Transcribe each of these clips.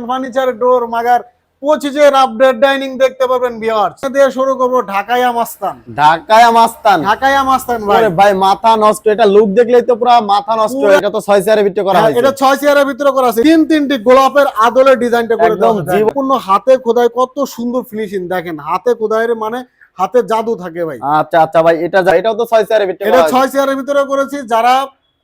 Furniture door মাগার পঁচিশের update dining দেখতে পাবেন ভিউয়ার্স দিয়ে শুরু করব ঢাকাইয়া মাস্তান ঢাকায় মাস্তান ঢাকাইয়া মাস্তান ভাই। ভাই মাথা নষ্ট। এটা লুক দেখলেই তো পুরো মাথা নষ্ট। এটা তো ছয় চেয়ারের ভিতরে করা হ্যাঁ, হয়েছে। এটা চেয়ারের ভিতরে করা আছে। তিন তিনটি গোলাপের আদলের ডিজাইনটা করে একদম জীব- হাতে খোদাই কত সুন্দর ফিনিশিং দেখেন হাতে খোদাইয়ের মানে হাতে জাদু থাকে ভাই। আচ্ছা আচ্ছা ভাই এটা এটাও তো ছয় চেয়ারের ভিতরে এটা চেয়ারের ভিতরে করেছি। যারা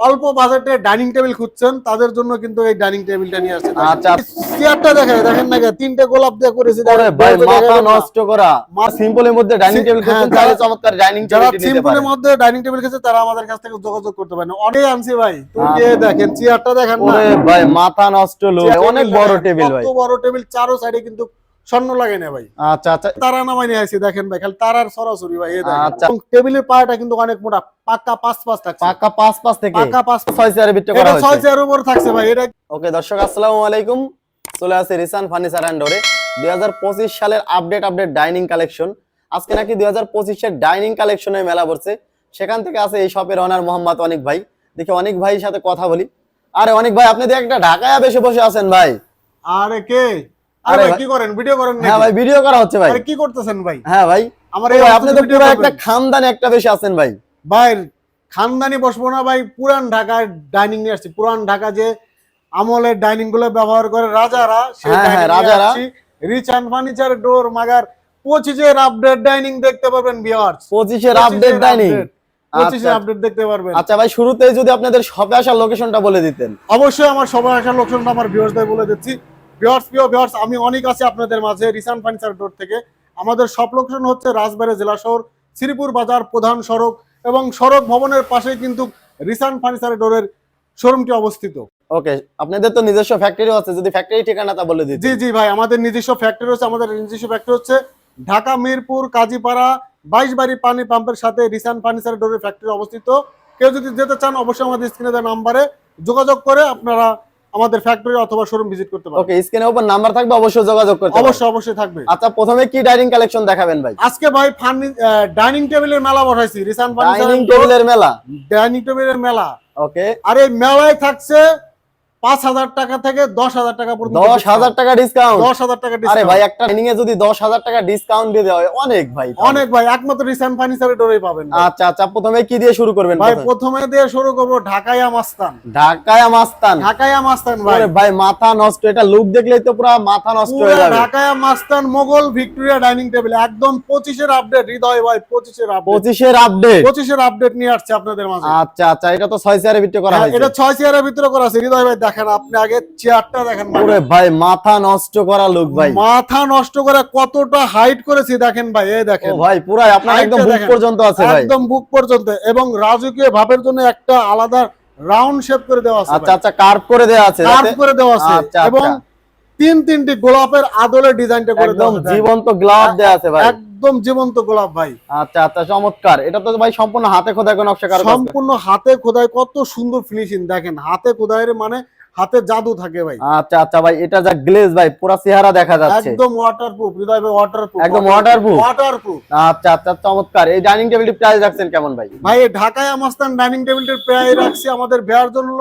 অল্প বাজেটে ডাইনিং টেবিল খুঁজছেন তাদের জন্য কিন্তু এই ডাইনিং টেবিলটা নিয়ে আসছে। আচ্ছা। চেয়ারটা দেখেন দেখেন না তিনটে গোলাপ দিয়ে করেছি। দেখেন, ভাই মাথা নষ্ট করা। মা- সিম্পলের মধ্যে ডাইনিং টেবিল হ্যাঁ, যারা- তাহলে চমৎকার ডাইনিং যারা টেবিল নিতে সিম্পলের মধ্যে ডাইনিং টেবিল খেয়েছে তারা আমাদের কাছ থেকে যোগাযোগ করতে পারেন। অনেক আনছি ভাই। তুমি হ্যাঁ। দেখেন চেয়ারটা দেখেন না। ভাই মাথা নষ্ট লোক। অনেক বড় টেবিল ভাই। কত বড় টেবিল চারো সাইডে কিন্তু স্বর্ণ লাগে না ভাই। আচ্ছা আচ্ছা। তারা নামাই নিয়ে আসি দেখেন ভাই খালি তারার সরাসরি ভাই আচ্ছা। টেবিলের কিন্তু অনেক মোটা পাক্কা পাঁচ পাঁচ থাকছে। পাকা পাঁচ পাঁচ থেকে পাক্কা পাঁচ ছয় চেয়ারের ভিতরে করা ছয় হয়েছে চেয়ারের উপর থাকছে ভাই এটা ওকে দর্শক আসসালামু আলাইকুম। চলে আসে রিসান ফার্নিচার অ্যান্ড ডোরে দুই হাজার পঁচিশ সালের আপডেট আপডেট ডাইনিং কালেকশন। আজকে নাকি দুই হাজার পঁচিশের ডাইনিং কালেকশনের মেলা পড়ছে। সেখান থেকে আছে এই শপের অনার মোহাম্মদ অনেক ভাই। দেখি অনেক ভাইয়ের সাথে কথা বলি। আরে অনেক ভাই আপনি একটা ঢাকায় বেশি বসে আছেন ভাই। আরে কে? আরে আরে ভাই ভাই- কি করেন? ভিডিও করেন হ্যাঁ ভাই ভিডিও করা হচ্ছে ভাই। আরে কি করতেছেন ভাই? হ্যাঁ ভাই আমার এই আপনি তো পুরো একটা খানদানি একটা বেশি আছেন ভাই। ভাই খানদানি বসবো না ভাই পুরান ঢাকার ডাইনিং নিয়ে আসছি। পুরান ঢাকা যে আমলের ডাইনিংগুলো ব্যবহার করে রাজারা হ্যাঁ, হ্যাঁ, রাজারা। রিচ অ্যান্ড ফার্নিচার ডোর মাগার পঁচিশের আপডেট ডাইনিং দেখতে পারবেন ভিউয়ার্স পঁচিশের আপডেট ডাইনিং পঁচিশের আচ্ছা। আপডেট দেখতে পারবেন। আচ্ছা ভাই শুরুতেই যদি আপনাদের শপে আসার লোকেশনটা বলে দিতেন। অবশ্যই আমার সবার আসার লোকশনটা আমার ভিউয়ার্সদের বলে দিচ্ছি। ভিউয়ার্স প্রিয় ভিউয়ার্স আমি অনেক আছি আপনাদের মাঝে রিসান ফার্নিচার ডোর থেকে। আমাদের সব লোকেশন হচ্ছে রাজবাড়ী জেলা শহর শ্রীপুর বাজার প্রধান সড়ক এবং সড়ক ভবনের পাশে কিন্তু রিসান ফার্নিচার ডোরের শোরুমটি অবস্থিত। ওকে আপনাদের তো নিজস্ব ফ্যাক্টরিও আছে যদি ফ্যাক্টরি ঠিকানাটা বলে দিতেন। জি জি ভাই আমাদের নিজস্ব ফ্যাক্টরি হচ্ছে আমাদের নিজস্ব ফ্যাক্টরি হচ্ছে ঢাকা মিরপুর কাজীপাড়া বাইশ বাড়ি পানি পাম্পের সাথে রিসান ফার্নিচার ডোরের ফ্যাক্টরি অবস্থিত। কেউ যদি যেতে চান অবশ্যই আমাদের স্ক্রিনে দেওয়া নাম্বারে যোগাযোগ করে আপনারা আমাদের ফ্যাক্টরি অথবা শোরুম ভিজিট করতে পারেন ওকে স্ক্রিনে ওপর নাম্বার থাকবে অবশ্যই যোগাযোগ করতে অবশ্যই অবশ্যই অবশ্যই থাকবে। আচ্ছা প্রথমে কি ডাইনিং কালেকশন দেখাবেন ভাই? আজকে ভাই ডাইনিং টেবিলের মেলা বসাইছি রিসান ফার্নিচার ডাইনিং টেবিলের মেলা? ডাইনিং টেবিলের মেলা। ওকে আর এই মেলায় থাকছে পাঁচ হাজার টাকা থেকে দশ হাজার টাকা পর্যন্ত দশ হাজার টাকা ডিসকাউন্ট দশ হাজার টাকা আরে ভাই একটা ডাইনিং এ যদি দশ হাজার টাকা ডিসকাউন্ট দিয়ে দেওয়া হয় অনেক ভাই অনেক ভাই একমাত্র রিসান ফার্নিচারের ডোরেই পাবেন আচ্ছা আচ্ছা প্রথমে কি দিয়ে শুরু করবেন ভাই প্রথমে? দিয়ে শুরু করব ঢাকাইয়া মাস্তান ঢাকায় মাস্তান ঢাকাইয়া মাস্তান ভাই। ভাই মাথা নষ্ট এটা লুক দেখলেই তো পুরো মাথা নষ্ট হয়ে যাবে। ঢাকাইয়া মাস্তান মোগল ভিক্টোরিয়া ডাইনিং টেবিল একদম পঁচিশের আপডেট হৃদয় ভাই পঁচিশের আপডেট পঁচিশের আপডেট পঁচিশের আপডেট নিয়ে আসছে আপনাদের মাঝে। আচ্ছা আচ্ছা এটা তো ছয় চেয়ারের ভিতরে করা হ্যাঁ, হয়েছে। এটা ছয় চেয়ারের ভিতরে করা আছে। হৃদয় ভাই দেখেন আপনি আগে চেয়ারটা দেখেন। ওরে ভাই মাথা নষ্ট করা লোক ভাই। মাথা নষ্ট করে কতটা হাইট করেছি দেখেন ভাই এই ও দেখেন ভাই পুরাই আপনার একদম বুক পর্যন্ত আছে ভাই। একদম বুক পর্যন্ত। এবং রাজকীয় ভাবের জন্য একটা আলাদা রাউন্ড শেপ করে দেওয়া আছে আচ্ছা আচ্ছা কার্ভ করে দেওয়া আছে কার্ভ করে দেওয়া আছে। আচ্ছা, এবং আচ্ছা। তিন তিনটি গোলাপের আদলের ডিজাইনটা করে দেওয়া আছে জীবন্ত গ্লাভ দেওয়া আছে ভাই। একদম জীবন্ত গোলাপ ভাই। আচ্ছা আচ্ছা চমৎকার। এটা তো ভাই সম্পূর্ণ হাতে খোদাই নকশা কারও সম্পূর্ণ হাতে খোদাই কত সুন্দর ফিনিশিং দেখেন হাতে খোদাইয়ের মানে হাতে জাদু থাকে ভাই। আচ্ছা আচ্ছা ভাই এটা যা গ্লেজ ভাই পুরা চেহারা দেখা যাচ্ছে। একদম ওয়াটারপ্রুফ হৃদয় ভাই ওয়াটারপ্রুফ একদম waterproof? ওয়াটারপ্রুফ আচ্ছা আচ্ছা চমৎকার। এই ডাইনিং টেবিলটি প্রাইস রাখছেন কেমন ভাই? ভাই ঢাকায় আমাস্তান ডাইনিং টেবিলটির প্রায় রাখছি আমাদের বেয়ার জন্য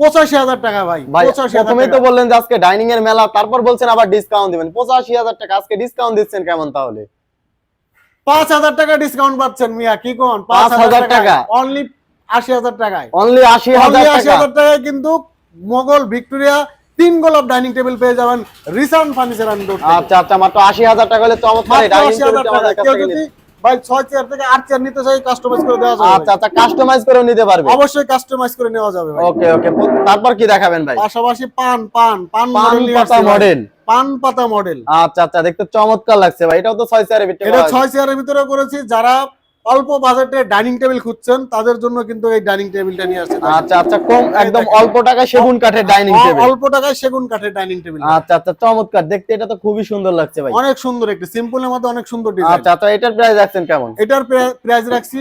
পঁচাশি হাজার টাকা ভাই ভাই প্রথমেই তো বললেন যে আজকে ডাইনিং এর মেলা তারপর বলছেন আবার ডিসকাউন্ট দিবেন। পঁচাশি হাজার টাকা আজকে ডিসকাউন্ট দিচ্ছেন কেমন তাহলে? পাঁচ হাজার টাকা ডিসকাউন্ট পাচ্ছেন মিয়া কি কোন? পাঁচ হাজার টাকা? অনলি আশি হাজার টাকায়। অনলি আশি হাজার আশি হাজার টাকায় কিন্তু মোগল ভিক্টোরিয়া তিন গোলাপ ডাইনিং টেবিল পেয়ে যাবেন রিসান ফার্নিচার অ্যান্ড আচ্ছা আচ্ছা মাত্র আশি হাজার টাকা হলে চমৎকার ডাইনিং টাকা। আমাদের কাছ কেউ যদি নিতে- ভাই ছয় চেয়ার থেকে আট চেয়ার নিতে চাই কাস্টমাইজ করে দেওয়া যাবে। আচ্ছা আচ্ছা কাস্টমাইজ করে নিতে পারবে। অবশ্যই কাস্টমাইজ করে নেওয়া যাবে ভাই। ওকে ওকে তারপর কি দেখাবেন ভাই? পাশাপাশি পান পান পান পাতা মডেল পান পাতা মডেল আচ্ছা আচ্ছা দেখতে চমৎকার লাগছে ভাই। এটাও তো ছয় চেয়ারের ভিতরে এটা করা হয়েছে। চেয়ারের ভিতরে করেছি। যারা অল্প বাজেটে ডাইনিং টেবিল খুঁজছেন তাদের জন্য কিন্তু এই ডাইনিং টেবিলটা নিয়ে আসছে আচ্ছা আচ্ছা কম একদম অল্প টাকায় সেগুন কাঠের ডাইনিং টেবিল। অল্প টাকায় সেগুন কাঠের ডাইনিং টেবিল। আচ্ছা আচ্ছা চমৎকার। দেখতে এটা তো খুবই সুন্দর লাগছে ভাই। অনেক সুন্দর একটি সিম্পলের মধ্যে অনেক সুন্দর ডিজাইন আচ্ছা তো এটার প্রাইস রাখছেন কেমন? এটার প্রাইস রাখছি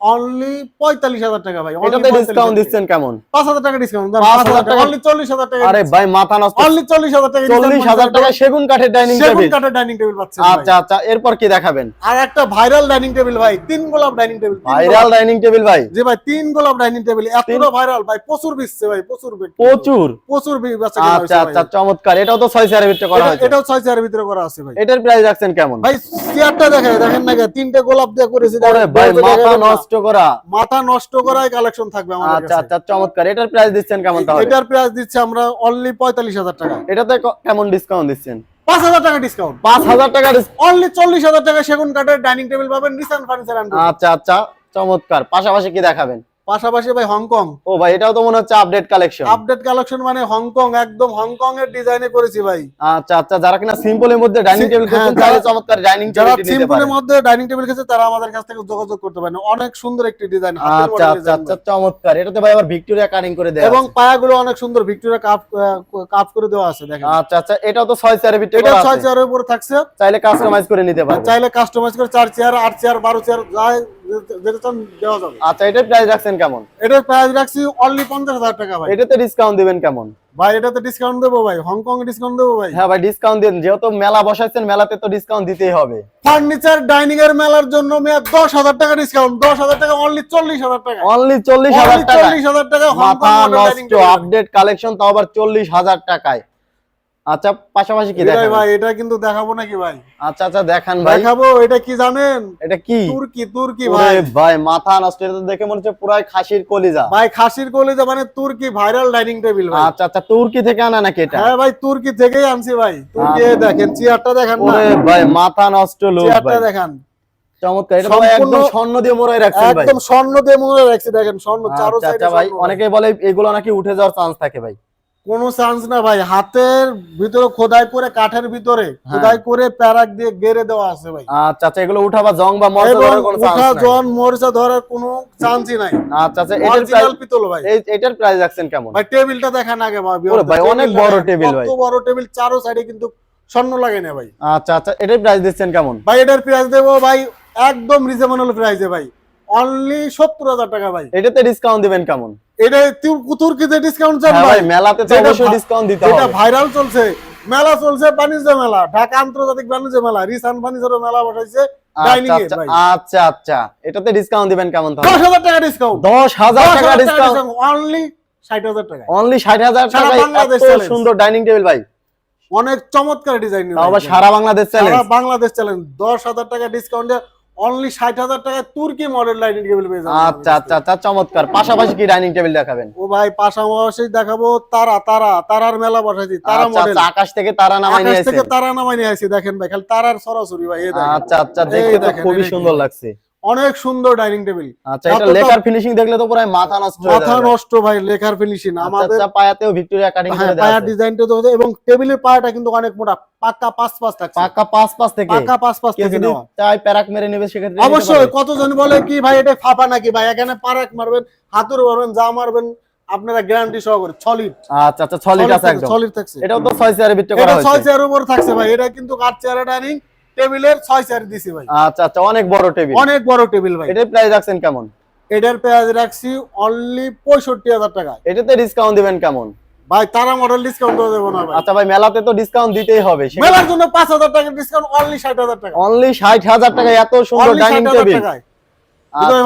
অনলি পঁয়তাল্লিশ হাজার টাকা ভাই এটাতে ডিসকাউন্ট দিচ্ছেন কেমন? পাঁচ হাজার টাকা ডিসকাউন্ট 5,000 টাকা- অনলি চল্লিশ হাজার টাকা আরে ভাই মাথা নষ্ট। অনলি চল্লিশ হাজার টাকা চল্লিশ হাজার টাকা। সেগুন কাঠের ডাইনিং সেগুন টেবিল কাঠের ডাইনিং টেবিল পাচ্ছেন আচ্ছা আচ্ছা এরপর কি দেখাবেন? আর একটা ভাইরাল ডাইনিং টেবিল ভাই তিন গোলাপ dining table viral dining table ভাই। যে ভাই তিন গোলাপ ডাইনিং টেবিল এতটা ভাইরাল ভাই প্রচুর বিচ্ছে ভাই প্রচুর প্রচুর? প্রচুর বেচা আচ্ছা আচ্ছা। চমৎকার। এটাও তো ছয় চারের ভিতরে করা হয়েছে। এটাও ছয় চেয়ারের ভিতরে করা আছে ভাই। এটার প্রাইস রাখছেন কেমন? ভাই চেয়ারটা দেখেন দেখেন না? তিনটে গোলাপ দিয়ে করেছি। ভাই মাথা না। নষ্ট করা। মাথা নষ্ট করাই কালেকশন থাকবে আমাদের আচ্ছা আচ্ছা চমৎকার। এটার প্রাইস দিচ্ছেন কেমন তাহলে? এটার প্রাইস দিচ্ছি আমরা অনলি পঁয়তাল্লিশ হাজার টাকা। এটাতে কেমন ডিসকাউন্ট দিচ্ছেন? পাঁচ হাজার টাকা ডিসকাউন্ট পাঁচ হাজার টাকা অনলি চল্লিশ হাজার টাকা সেগুন কাঠের ডাইনিং টেবিল পাবেন নিসান ফার্নিচার আচ্ছা আচ্ছা চমৎকার। পাশাপাশি কি দেখাবেন? পাশাপাশি ভাই হংকং। ও ভাই এটাও তো মনে হচ্ছে আপডেট কালেকশন আপডেট কালেকশন মানে হংকং একদম হংকং এর ডিজাইনে করেছি ভাই। আচ্ছা আচ্ছা যারা কিনা সিম্পলের মধ্যে ডাইনিং টেবিল করছেন তাহলে চমৎকার ডাইনিং টেবিল নিতে সিম্পলের পারেন মধ্যে ডাইনিং টেবিল খেয়েছে তারা আমাদের কাছ থেকে যোগাযোগ করতে পারেন। অনেক সুন্দর একটি ডিজাইন আচ্ছা আচ্ছা আচ্ছা চমৎকার। এটা তো ভাই আবার ভিক্টোরিয়া কাটিং করে দেয় এবং পায়াগুলো অনেক সুন্দর ভিক্টোরিয়া কাপ কাপ করে দেওয়া আছে দেখেন। আচ্ছা আচ্ছা এটাও তো ছয় চারের ভিতরে এটা করা ছয় আছে। চেয়ারের উপরে থাকছে। চাইলে কাস্টমাইজ করে নিতে পারবেন। চাইলে কাস্টমাইজ করে চার চেয়ার আট চেয়ার বারো চেয়ার যা যেটা চান দেওয়া যাবে। আচ্ছা এটার প্রাইস রাখছেন কেমন? এটার প্রাইস রাখছি অনলি পঞ্চাশ হাজার টাকা ভাই। এটাতে ডিসকাউন্ট দিবেন কেমন? ভাই এটাতে ডিসকাউন্ট দেবো ভাই। হংকং ডিসকাউন্ট দেবো ভাই। হ্যাঁ ভাই ডিসকাউন্ট দিন। যেহেতু মেলা বসাইছেন মেলাতে তো ডিসকাউন্ট দিতেই হবে। ফার্নিচার ডাইনিং এর মেলার জন্য দশ হাজার টাকা ডিসকাউন্ট দশ হাজার টাকা অনলি চল্লিশ হাজার টাকা। অনলি চল্লিশ হাজার টাকা চল্লিশ হাজার টাকা মাথা নষ্ট আপডেট কালেকশন তাও আবার চল্লিশ হাজার টাকায়। আচ্ছা পাশাপাশি কি দেখেন? ভাই এটা কিন্তু দেখাবো নাকি ভাই? আচ্ছা আচ্ছা দেখান ভাই। দেখাবো এটা কি জানেন? এটা কি? তুর্কি তুর্কি ভাই। ভাই মাথা নষ্ট এটা দেখে মনে হচ্ছে পুরাই খাসির কলিজা। ভাই খাসির কলিজা মানে তুর্কি ভাইরাল ডাইনিং টেবিল ভাই। আচ্ছা আচ্ছা তুর্কি থেকে আনা নাকি এটা? হ্যাঁ ভাই তুর্কি থেকেই আনছি ভাই। তুর্কি দেখেন চেয়ারটা দেখেন না। ওরে ভাই মাথা নষ্ট লোক চেয়ারটা ভাই দেখেন। চমৎকার এটা ভাই একদম স্বর্ণ দিয়ে মোড়াই রাখছেন ভাই। একদম স্বর্ণ দিয়ে মুড়ে রাখছি দেখেন স্বর্ণ চারো আচ্ছা সাইডে আচ্ছা ভাই অনেকে বলে এগুলো নাকি উঠে যাওয়ার চান্স থাকে ভাই। কোনো চান্স না ভাই। হাতের ভিতরে খোদাই করে কাঠের ভিতরে হ্যাঁ। খোদাই করে প্যারাক দিয়ে গেড়ে দেওয়া আছে ভাই। আচ্ছা আচ্ছা এগুলো উঠা বা জং বা মরচা ধরার কোনো চান্স উঠা নাই? জন মরিচা ধরার কোনো চান্সই নাই। আচ্ছা আচ্ছা এটার প্রাইস পিতল ভাই। এটার প্রাইস রাখছেন কেমন? ভাই টেবিলটা দেখেন আগে ভাই ওরে ভাই, অনেক বড় টেবিল ভাই। কত বড় টেবিল চারো সাইডে কিন্তু স্বর্ণ লাগে না ভাই। আচ্ছা আচ্ছা এটার প্রাইস দিচ্ছেন কেমন? ভাই এটার প্রাইস দেবো ভাই একদম রিজনেবল প্রাইসে ভাই। অনলি সত্তর হাজার টাকা ভাই। এটাতে ডিসকাউন্ট দিবেন কেমন? এটা তুর্কিতে ডিসকাউন্ট চান হ্যাঁ ভাই। মেলাতে তো অবশ্যই ডিসকাউন্ট দিতে হবে। ভাইরাল চলছে মেলা চলছে বাণিজ্য মেলা ঢাকা আন্তর্জাতিক বাণিজ্য মেলা রিসান মেলা বসাইছে আচ্ছা আচ্ছা আচ্ছা আচ্ছা। এটাতে ডিসকাউন্ট দিবেন কেমন তাহলে? দশ হাজার টাকা ডিসকাউন্ট দশ হাজার টাকা ডিসকাউন্ট অনলি ষাট হাজার টাকা। অনলি ষাট হাজার সারা টাকায় বাংলাদেশ সুন্দর ডাইনিং টেবিল ভাই। অনেক চমৎকার ডিজাইন সারা বাংলাদেশ সারা বাংলাদেশ চ্যালেঞ্জ দশ হাজার টাকা ডিসকাউন্ট অনলি ষাট হাজার টাকা তুর্কি মডেল ডাইনিং টেবিল পেয়ে যাবেন। আচ্ছা আচ্ছা আচ্ছা চমৎকার। পাশাপাশি কি ডাইনিং টেবিল দেখাবেন? ও ভাই পাশাপাশি দেখাবো তারা তারা তারার মেলা বসাইছি তারা আচ্ছা মডেল আচ্ছা আকাশ থেকে তারা নামাই আকাশ থেকে তারা নামাই নিয়ে আসি দেখেন ভাই খালি তারার সরাসরি ভাই এই দেখেন। আচ্ছা আচ্ছা দেখতে তো খুবই সুন্দর লাগছে। অনেক সুন্দর ডাইনিং টেবিল। আচ্ছা এটা লেখার ফিনিশিং দেখলে তো পুরো মাথা নষ্ট মাথা নষ্ট ভাই লেখার ফিনিশিং আচ্ছা আমাদের আচ্ছা পায়াতেও ভিক্টোরিয়া কাটিং হ্যাঁ করে দেওয়া পায়ার ডিজাইনটা তো এবং টেবিলের পায়াটা কিন্তু অনেক মোটা পাক্কা পাঁচ পাঁচ থাকছে। পাকা পাঁচ পাঁচ থেকে? পাক্কা পাঁচ পাঁচ থেকে নেওয়া। চাই প্যারাক মেরে নেবে সেক্ষেত্রে অবশ্যই কতজন বলে কি ভাই এটা ফাঁপা নাকি ভাই? এখানে পারাক মারবেন হাতুর মারবেন যা মারবেন আপনারা গ্যারান্টি সহকারে সলিড আচ্ছা আচ্ছা সলিড আছে একদম। সলিড থাকছে। এটাও তো ছয় চেয়ারের ভিতরে করা হয়েছে। এটা ছয় চেয়ারের উপর থাকছে ভাই এটা কিন্তু কাঠ চেয়ারে ডাইনিং টেবিলের ছয় চেয়ার দিছি ভাই। আচ্ছা আচ্ছা অনেক বড় টেবিল। অনেক বড় টেবিল ভাই। এটার প্রাইস রাখছেন কেমন? এটার পেঁয়াজ রাখছি অনলি পঁয়ষট্টি হাজার টাকা এটাতে ডিসকাউন্ট দিবেন কেমন? ভাই তারা মডেল ডিসকাউন্ট দেবো না ভাই। আচ্ছা ভাই মেলাতে তো ডিসকাউন্ট দিতেই হবে মেলার জন্য পাঁচ হাজার টাকা ডিসকাউন্ট অনলি ষাট হাজার টাকা অনলি ষাট হাজার টাকা এত সুন্দর ডাইনিং টেবিল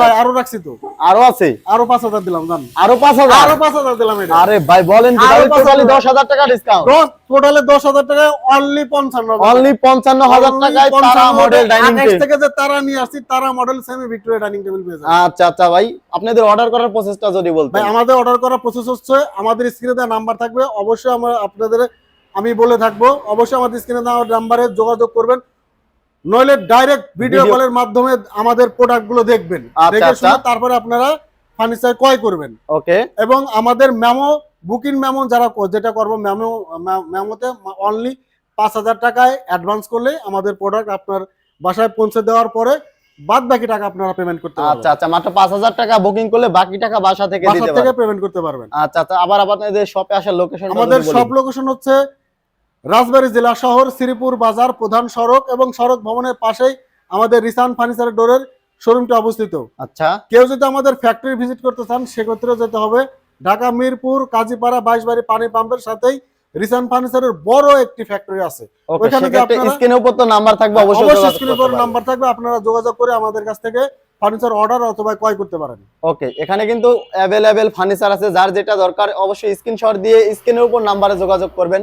ভাই আরও রাখছি তো। আরও আছে? আরও পাঁচ হাজার দিলাম জান। আরও পাঁচ হাজার? আরও পাঁচ হাজার দিলাম এটা। আরে ভাই বলেন কি আরও তাহলে পাঁচ টোটালি হাজার। দশ হাজার টাকা ডিসকাউন্ট দশ টোটালে দশ হাজার টাকা অনলি পঞ্চান্ন হাজার। অনলি পঞ্চান্ন হাজার Only টাকায় তারা মডেল ডাইনিং টেবিল থেকে যে তারা নিয়ে আসছি তারা model semi Victoria dining table পেয়ে যাবেন। আচ্ছা আচ্ছা ভাই আপনাদের অর্ডার করার প্রসেসটা যদি বলতেন। ভাই আমাদের অর্ডার করার প্রসেস হচ্ছে আমাদের স্ক্রিনে দেওয়া নাম্বার থাকবে। অবশ্যই আমরা আপনাদের আমি বলে থাকব অবশ্যই আমাদের স্ক্রিনে দেওয়া নাম্বারে যোগাযোগ করবেন। নইলে ডাইরেক্ট ভিডিও কলের মাধ্যমে আমাদের প্রোডাক্টগুলো দেখবেন। আচ্ছা, দেখে শুনে আচ্ছা। তারপরে আপনারা ফার্নিচার ক্রয় করবেন। ওকে এবং আমাদের মেমো বুকিং মেমো যারা যেটা করব মেমো মেমোতে অনলি পাঁচ হাজার টাকায় অ্যাডভান্স করলে আমাদের প্রোডাক্ট আপনার বাসায় পৌঁছে দেওয়ার পরে বাদ বাকি টাকা আপনারা পেমেন্ট করতে পারবেন। আচ্ছা আচ্ছা মাত্র পাঁচ হাজার টাকা বুকিং করলে বাকি টাকা বাসা থেকে দিতে পারবেন বাসা থেকে পেমেন্ট করতে পারবেন। আচ্ছা আচ্ছা আবার আপনাদের শপে আসার লোকেশন আমাদের সব লোকেশন হচ্ছে রাজবাড়ী জেলা শহর শ্রীপুর বাজার প্রধান সড়ক এবং সড়ক ভবনের পাশেই আমাদের রিসান ফার্নিচার ডোরের শোরুমটি অবস্থিত। আচ্ছা। কেউ যদি আমাদের ফ্যাক্টরি ভিজিট করতে চান সেক্ষেত্রে যেতে হবে ঢাকা মিরপুর কাজীপাড়া বাইশবাড়ি পানি পাম্পের সাথেই রিসান ফার্নিচারের বড় একটি ফ্যাক্টরি আছে। স্ক্রিনের উপর তো নাম্বার থাকবে অবশ্যই অবশ্যই স্ক্রিনের উপর নাম্বার থাকবে আপনারা যোগাযোগ করে আমাদের কাছ থেকে ফার্নিচার অর্ডার অথবা ক্রয় করতে পারেন। ওকে এখানে কিন্তু অ্যাভেলেবেল ফার্নিচার আছে যার যেটা দরকার অবশ্যই স্ক্রিনশট দিয়ে স্ক্রিনের উপর নাম্বারে যোগাযোগ করবেন।